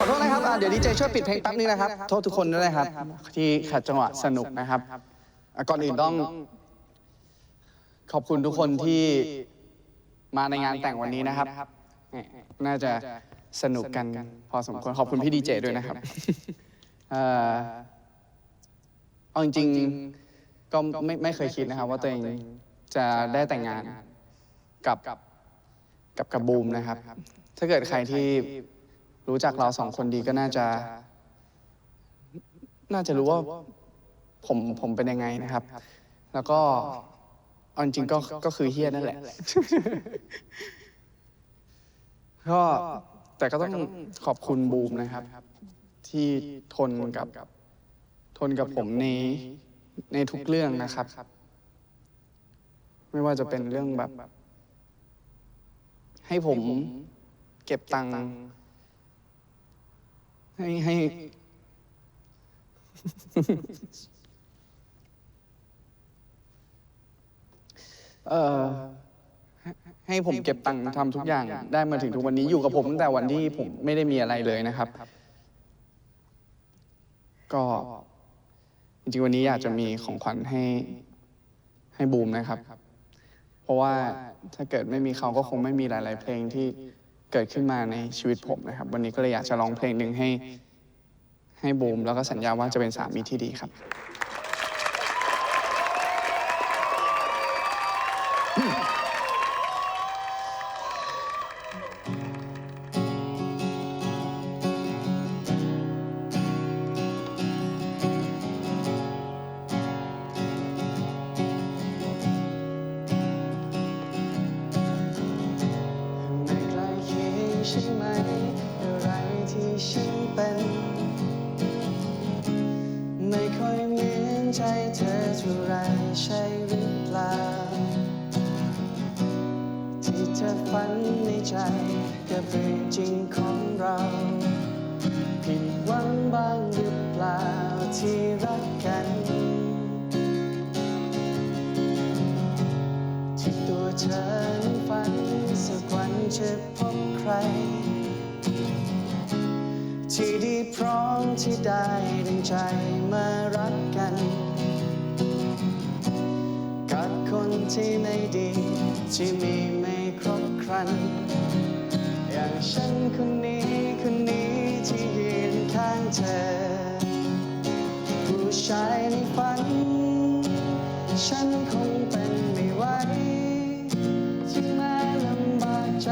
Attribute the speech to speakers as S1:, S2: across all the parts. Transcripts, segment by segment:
S1: ขอโทษนะครับอะเดี๋ยวดีเจช่วยปิดเพลงแป๊บนึงนะครับ โทษทุกคนด้วยนะครับ ที่ขัดจังหวะสนุกนะครับอะก่อนอื่นต้องขอบคุณทุกคนที่มาในงานแต่งวันนี้นะครับเนี่ยน่าจะสนุกกันพอสมควร ขอบคุณพี่ดีเจด้วยนะครับเอ่อเอาจริงๆก็ไม่ไม่เคยคิดนะครับ ว่าตัวเองจะได้แต่งงานกับกับกับบูมนะครับ ถ้าเกิดใครที่ รู้จักเราสองคนดีก็น่าจะ น่าจะรู้ว่าผมผมเป็นยังไงนะครับ แล้วก็เอาจริงๆก็ก็คือเฮียนั่นแหละ ก็แต่ก็ต้องขอบคุณบูมนะครับ ที่ทนกับทนกับผมในในทุกเรื่องนะครับ ไม่ว่าจะเป็นเรื่องแบบ ให้ผมเก็บตังค์ ให้ให้ เอ่อให้ให้ผมเก็บตังค์ทำทุกอย่าง ได้มาถึงทุกวันนี้อยู่กับผมตั้งแต่วันที่ผมไม่ได้มีอะไรเลยนะครับ ก็จริงๆวันนี้อยากจะมีของขวัญให้ให้บูมนะครับ เพราะว่าถ้าเกิดไม่มีเขาก็คงไม่มีหลาย ๆ เพลงที่ เกิดขึ้นมาในชีวิตผมนะครับ วันนี้ก็เลยอยากจะร้องเพลงหนึ่งให้ให้บูมแล้วก็สัญญาว่าจะเป็นสามีที่ดีครับไม่ ใช่ไหม อะไรที่ฉันเป็น ไม่ค่อยเหมือนใจเธอเท่าไรใช่หรือเปล่า ที่เธอฝันในใจกับเรื่องจริงของเราผิดหวังบ้างหรือเปล่าที่รักกัน ที่ตัวเธอ จะพบใคร ที่ดีพร้อมที่ได้ดังใจมารักกัน กับคนที่ไม่ดี ที่มีไม่ครบครัน อย่างฉันคนนี้คนนี้ที่ยืนข้างเธอ ผู้ชายในฝัน ฉันคงเป็นไม่ไหวที่มา ใจ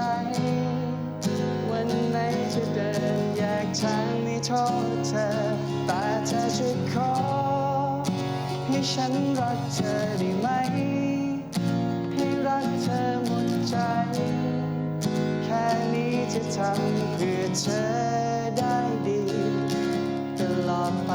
S1: วันไหนจะเดินแยากทางไม่โทษเธอ แต่เธอจะขอ ให้ฉันรักเธอได้ไหม ให้รักเธอหมดใจ แค่นี้จะทำเพื่อเธอได้ดี ตลอดไป